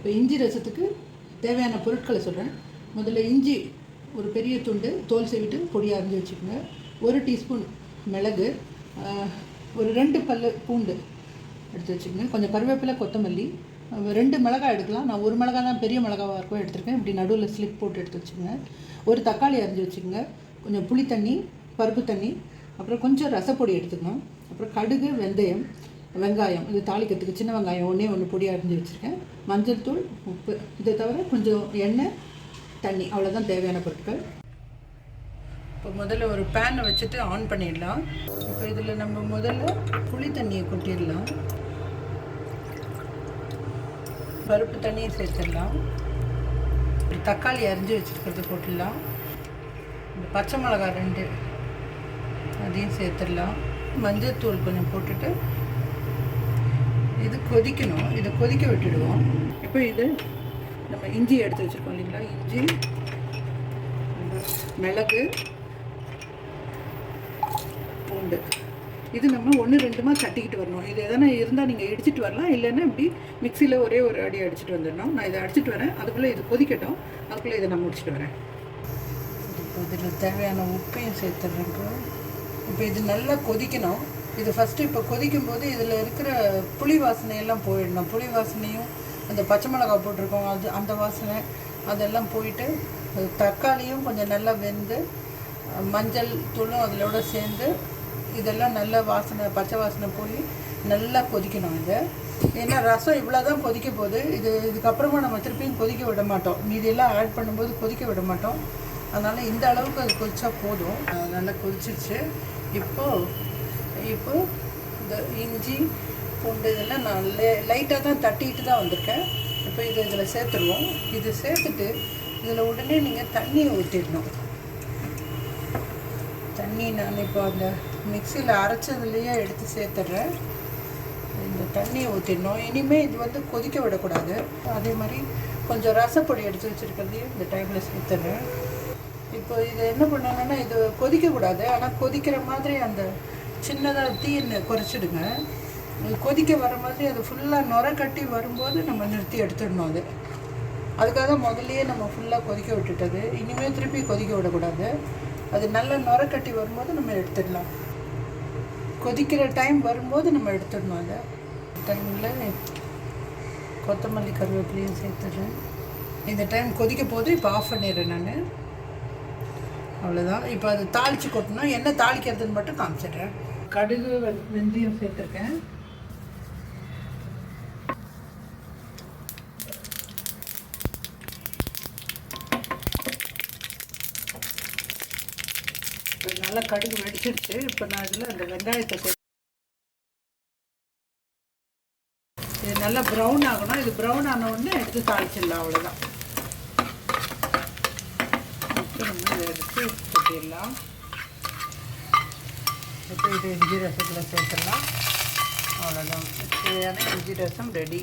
இப்போ இஞ்சி ரசத்துக்கு தேவையான பொருட்களை சொல்கிறேன் முதல்ல இஞ்சி ஒரு பெரிய துண்டு தோல் செய்விட்டு பொடியாக அரைஞ்சி வச்சுக்கோங்க. ஒரு டீஸ்பூன் மிளகு ஒரு ரெண்டு பல்லு பூண்டு எடுத்து வச்சுக்கோங்க. கொஞ்சம் கருவேப்பிலை கொத்தமல்லி ரெண்டு மிளகாய் எடுக்கலாம். நான் ஒரு மிளகாய் தான் பெரிய மிளகாவாக இருக்கும் எடுத்திருக்கேன். இப்படி நடுவில் ஸ்லிப் போட்டு எடுத்து வச்சுக்கோங்க. ஒரு தக்காளி அரிஞ்சு வச்சுக்கோங்க. கொஞ்சம் புளி தண்ணி பருப்பு தண்ணி அப்புறம் கொஞ்சம் ரசப்பொடி எடுத்துக்கணும். அப்புறம் கடுகு வெந்தயம் வெங்காயம் இது தாளிக்கிறதுக்கு சின்ன வெங்காயம் ஒன்றே ஒன்று பொடியாக அரிஞ்சு வச்சுருக்கேன். மஞ்சள் தூள் உப்பு. இதை தவிர கொஞ்சம் எண்ணெய் தண்ணி. அவ்வளோதான் தேவையான பொருட்கள். இப்போ முதல்ல ஒரு பேனை வச்சுட்டு ஆன் பண்ணிடலாம். இப்போ இதில் நம்ம முதல்ல புளி தண்ணியை கொட்டிடலாம். பருப்பு தண்ணியை சேர்த்துடலாம். ஒரு தக்காளி அரிஞ்சு வச்சுருக்கிறது போட்டுடலாம் இந்த பச்சை மிளகாய் ரெண்டு அதையும் சேர்த்துடலாம். மஞ்சள் தூள் கொஞ்சம் போட்டுட்டு இது கொதிக்கணும். இதை கொதிக்க விட்டுடுவோம். இப்போ இது நம்ம இஞ்சி எடுத்து வச்சுருக்கோம் இல்லைங்களா? இஞ்சி மிளகு பூண்டு. இது நம்ம ஒன்று ரெண்டுமா தட்டிக்கிட்டு வரணும். இது எதனா இருந்தால் நீங்கள் இடிச்சிட்டு வரலாம். இல்லைன்னா இப்படி மிக்சியில் ஒரே ஒரு அடி அடிச்சிட்டு வந்துடணும். நான் இதை அடிச்சிட்டு வரேன். அதுக்குள்ளே இது கொதிக்கட்டும். அதுக்குள்ளே இதை நான் முடிச்சிட்டு வரேன். இப்போ இதில் தேவையான உப்பையும் சேர்த்துடுறேங்க இப்போ இது நல்லா கொதிக்கணும். இது ஃபஸ்ட்டு இப்போ கொதிக்கும் போது இதில் இருக்கிற புளி வாசனையெல்லாம் போயிடணும். புளி வாசனையும் அந்த பச்சை மிளகாய் போட்டிருக்கோம் அது அந்த வாசனை அதெல்லாம் போயிட்டு தக்காளியும் கொஞ்சம் நல்லா வெந்து மஞ்சள் தூளும் அதிலோட சேர்ந்து இதெல்லாம் நல்ல வாசனை பச்சை வாசனை போய் நல்லா கொதிக்கணும் இது. ஏன்னா ரசம் இவ்வளோ தான் கொதிக்க போகுது. இது இதுக்கப்புறமா நம்ம திருப்பியும் கொதிக்க விட மாட்டோம். மீதியெல்லாம் ஆட் பண்ணும்போது கொதிக்க விட மாட்டோம். அதனால் இந்த அளவுக்கு அது கொதிச்சா போதும். அது நல்லா கொதிச்சிருச்சு. இப்போது இப்போ இந்த இஞ்சி பூண்டு இதெல்லாம் நான் லே லைட்டாக தான் தட்டிட்டு தான் வந்திருக்கேன். இப்போ இது இதில் சேர்த்துருவோம். இது சேர்த்துட்டு இதில் உடனே நீங்கள் தண்ணியை ஊற்றிடணும் தண்ணி நான் இப்போ அந்த மிக்சியில் அரைச்சதுலேயே எடுத்து சேர்த்துட்றேன். இந்த தண்ணியை ஊற்றிடணும் இனிமேல் இது வந்து கொதிக்க விடக்கூடாது. அதே மாதிரி கொஞ்சம் ரசப்பொடி எடுத்து வச்சுருக்கிறதையும் இந்த டைமில் சேர்த்துடுறேன். இப்போ இது என்ன பண்ணணும்னா இது கொதிக்கக்கூடாது. ஆனால் கொதிக்கிற மாதிரி அந்த சின்னதாக தீயை குறைச்சிடுங்க. கொதிக்க வர மாதிரி அது ஃபுல்லாக நுர கட்டி வரும்போது நம்ம நிறுத்தி எடுத்துடணும் அது. அதுக்காக தான் முதல்லையே நம்ம ஃபுல்லாக கொதிக்க விட்டுட்டது. இனிமேல் திருப்பி கொதிக்க விடக்கூடாது. அது நல்ல நுர கட்டி வரும்போது நம்ம எடுத்துடலாம். கொதிக்கிற டைம் வரும்போது நம்ம எடுத்துடணும் அதை. டைமில் கொத்தமல்லி கருவேப்பிலையும் சேர்த்துடுறேன். இந்த டைம் கொதிக்க போது இப்போ ஆஃப் பண்ணிடுறேன் நான். அவ்வளோதான் இப்போ அது தாளித்து கொட்டணும். என்ன தாளிக்கிறதுன்னு மட்டும் காமிச்சிடுறேன். கடுகு வெ- வெந்தயம் சேர்த்துருக்கேன். நல்லா கடுகு வெடிச்சிருச்சு. இப்போ நான் இதில் அந்த வெங்காயத்தை இது நல்லா ப்ரௌன் ஆகணும். இது ப்ரௌன் ஆன உடனே எடுத்து தாளிச்சிடலாம். அவ்வளோதான் எடுத்து கொட்டிடலாம். இப்போ இது இஞ்சி ரசத்தில் சேர்த்துடலாம். அவ்வளோதான் சரியான இஞ்சி ரசம் ரெடி